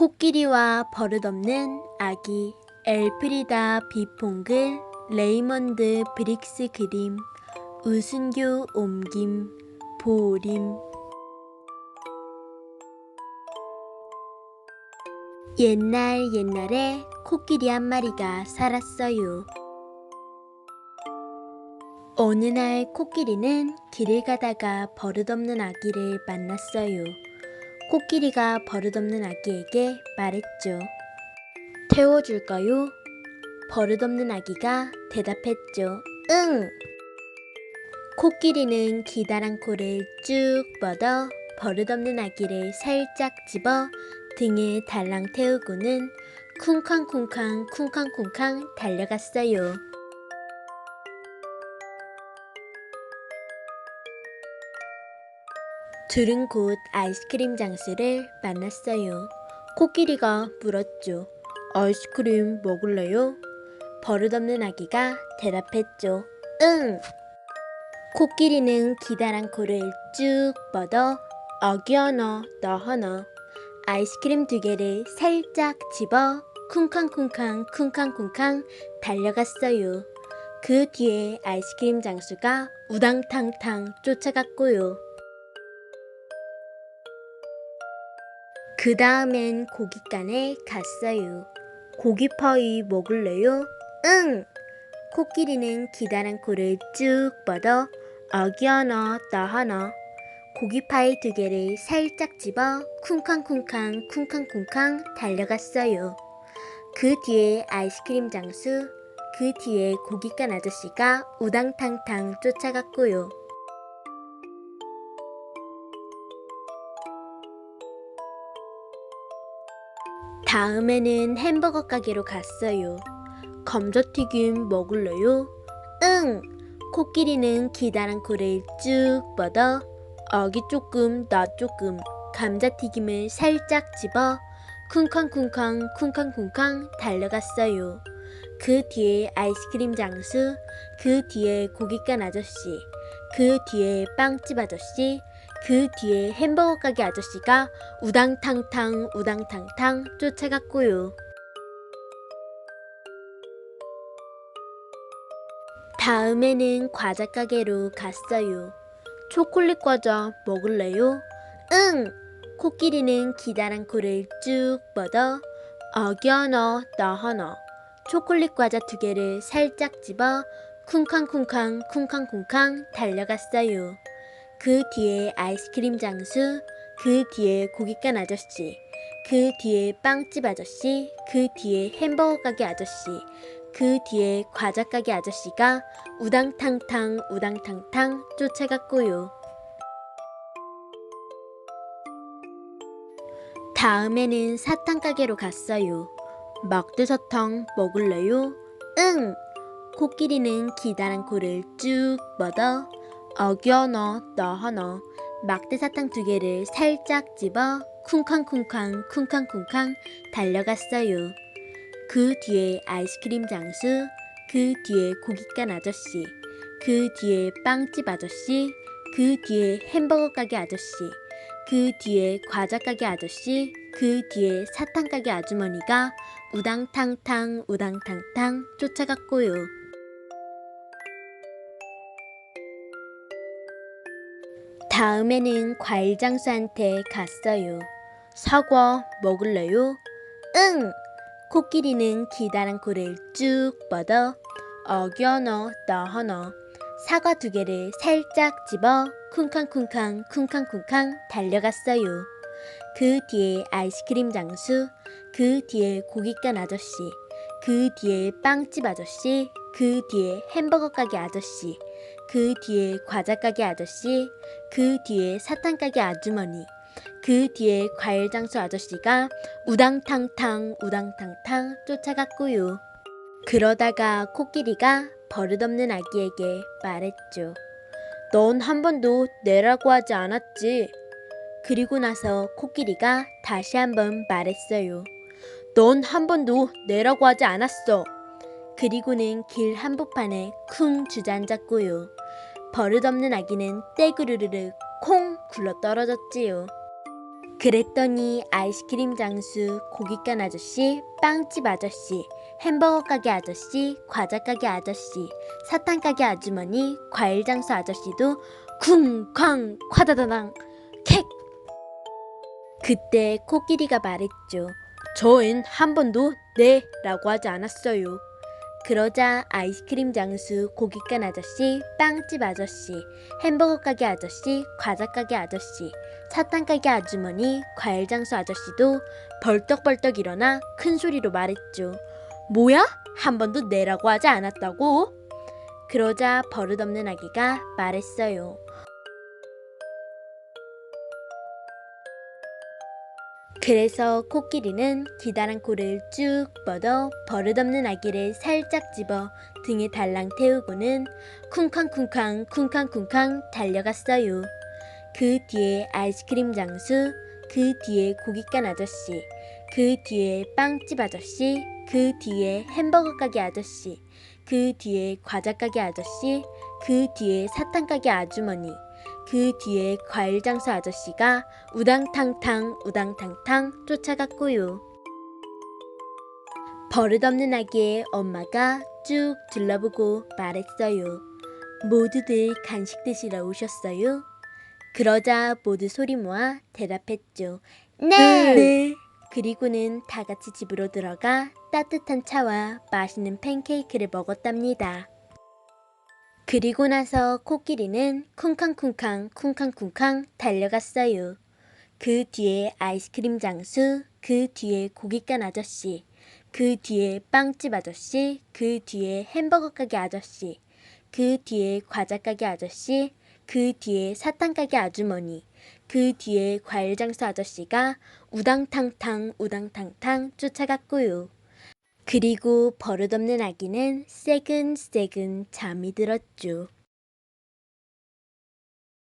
코끼리와 버릇없는 아기 엘프리다 비퐁글 레이먼드 브릭스 그림 우순교 옮김 보림 옛날 옛날에 코끼리 한 마리가 살았어요. 어느 날 코끼리는 길을 가다가 버릇없는 아기를 만났어요. 코끼리가 버릇없는 아기에게 말했죠. 태워줄까요? 버릇없는 아기가 대답했죠. 응! 코끼리는 기다란 코를 쭉 뻗어 버릇없는 아기를 살짝 집어 등에 달랑 태우고는 쿵쾅쿵쾅 쿵쾅쿵쾅 달려갔어요. 둘은 곧 아이스크림 장수를 만났어요. 코끼리가 물었죠. 아이스크림 먹을래요? 버릇없는 아기가 대답했죠. 응! 코끼리는 기다란 코를 쭉 뻗어 아기 하나, 나 하나 아이스크림 두 개를 살짝 집어 쿵쾅쿵쾅 쿵쾅쿵쾅 달려갔어요. 그 뒤에 아이스크림 장수가 우당탕탕 쫓아갔고요. 그 다음엔 고깃간에 갔어요. 고기파이 먹을래요? 응! 코끼리는 기다란 코를 쭉 뻗어 아기 하나, 나 하나 고기파이 두 개를 살짝 집어 쿵쾅쿵쾅 쿵쾅쿵쾅 달려갔어요. 그 뒤에 아이스크림 장수, 그 뒤에 고깃간 아저씨가 우당탕탕 쫓아갔고요. 다음에는 햄버거 가게로 갔어요. 감자튀김 먹을래요? 응! 코끼리는 기다란 코를 쭉 뻗어 아기 조금, 나 조금 감자튀김을 살짝 집어 쿵쾅쿵쾅 쿵쾅쿵쾅 달려갔어요. 그 뒤에 아이스크림 장수, 그 뒤에 고깃간 아저씨, 그 뒤에 빵집 아저씨, 그 뒤에 햄버거 가게 아저씨가 우당탕탕 우당탕탕 쫓아갔고요. 다음에는 과자 가게로 갔어요. 초콜릿 과자 먹을래요? 응! 코끼리는 기다란 코를 쭉 뻗어 아기 하나, 나 하나 초콜릿 과자 두 개를 살짝 집어 쿵쾅쿵쾅 쿵쾅쿵쾅 달려갔어요. 그 뒤에 아이스크림 장수, 그 뒤에 고깃간 아저씨, 그 뒤에 빵집 아저씨, 그 뒤에 햄버거 가게 아저씨, 그 뒤에 과자 가게 아저씨가 우당탕탕 우당탕탕 쫓아갔고요. 다음에는 사탕 가게로 갔어요. 막대 사탕 먹을래요? 응! 코끼리는 기다란 코를 쭉 뻗어 나 하나 막대 사탕 두 개를 살짝 집어 쿵쾅쿵쾅 쿵쾅쿵쾅 달려갔어요. 그 뒤에 아이스크림 장수, 그 뒤에 고깃간 아저씨, 그 뒤에 빵집 아저씨, 그 뒤에 햄버거 가게 아저씨, 그 뒤에 과자 가게 아저씨, 그 뒤에 사탕 가게 아주머니가 우당탕탕 우당탕탕 쫓아갔고요. 다음에는 과일 장수한테 갔어요. 사과 먹을래요? 응! 코끼리는 기다란 코를 쭉 뻗어 아기 하나, 나 하나 사과 두 개를 살짝 집어 쿵쾅쿵쾅 쿵쾅쿵쾅 달려갔어요. 그 뒤에 아이스크림 장수, 그 뒤에 고깃간 아저씨, 그 뒤에 빵집 아저씨, 그 뒤에 햄버거 가게 아저씨, 그 뒤에 과자 가게 아저씨, 그 뒤에 사탕 가게 아주머니, 그 뒤에 과일 장수 아저씨가 우당탕탕 우당탕탕 쫓아갔고요. 그러다가 코끼리가 버릇없는 아기에게 말했죠. 넌 한 번도 내라고 하지 않았지. 그리고 나서 코끼리가 다시 한번 말했어요. 넌 한 번도 내라고 하지 않았어. 그리고는 길 한복판에 쿵 주저앉았고요. 버릇없는 아기는 떼구르르르 콩 굴러 떨어졌지요. 그랬더니 아이스크림 장수, 고깃간 아저씨, 빵집 아저씨, 햄버거 가게 아저씨, 과자 가게 아저씨, 사탕 가게 아주머니, 과일 장수 아저씨도 쿵쾅 콰다다당 캑 그때 코끼리가 말했죠. 저엔 한 번도 네 라고 하지 않았어요. 그러자 아이스크림 장수, 고깃간 아저씨, 빵집 아저씨, 햄버거 가게 아저씨, 과자 가게 아저씨, 사탕 가게 아주머니, 과일 장수 아저씨도 벌떡벌떡 일어나 큰 소리로 말했죠. 뭐야? 한 번도 내라고 하지 않았다고? 그러자 버릇없는 아기가 말했어요. 그래서 코끼리는 기다란 코를 쭉 뻗어 버릇없는 아기를 살짝 집어 등에 달랑 태우고는 쿵쾅쿵쾅 쿵쾅쿵쾅 달려갔어요. 그 뒤에 아이스크림 장수, 그 뒤에 고깃간 아저씨, 그 뒤에 빵집 아저씨, 그 뒤에 햄버거 가게 아저씨, 그 뒤에 과자 가게 아저씨, 그 뒤에 사탕 가게 아주머니, 그 뒤에 과일 장수 아저씨가 우당탕탕 우당탕탕 쫓아갔고요. 버릇없는 아기의 엄마가 쭉 둘러보고 말했어요. 모두들 간식 드시러 오셨어요? 그러자 모두 소리 모아 대답했죠. 네. 그리고는 다 같이 집으로 들어가 따뜻한 차와 맛있는 팬케이크를 먹었답니다. 그리고 나서 코끼리는 쿵쾅쿵쾅 쿵쾅쿵쾅 달려갔어요. 그 뒤에 아이스크림 장수, 그 뒤에 고깃간 아저씨, 그 뒤에 빵집 아저씨, 그 뒤에 햄버거 가게 아저씨, 그 뒤에 과자 가게 아저씨, 그 뒤에 사탕 가게 아주머니, 그 뒤에 과일 장수 아저씨가 우당탕탕 우당탕탕 쫓아갔고요. 그리고 버릇없는 아기는 새근새근 잠이 들었죠.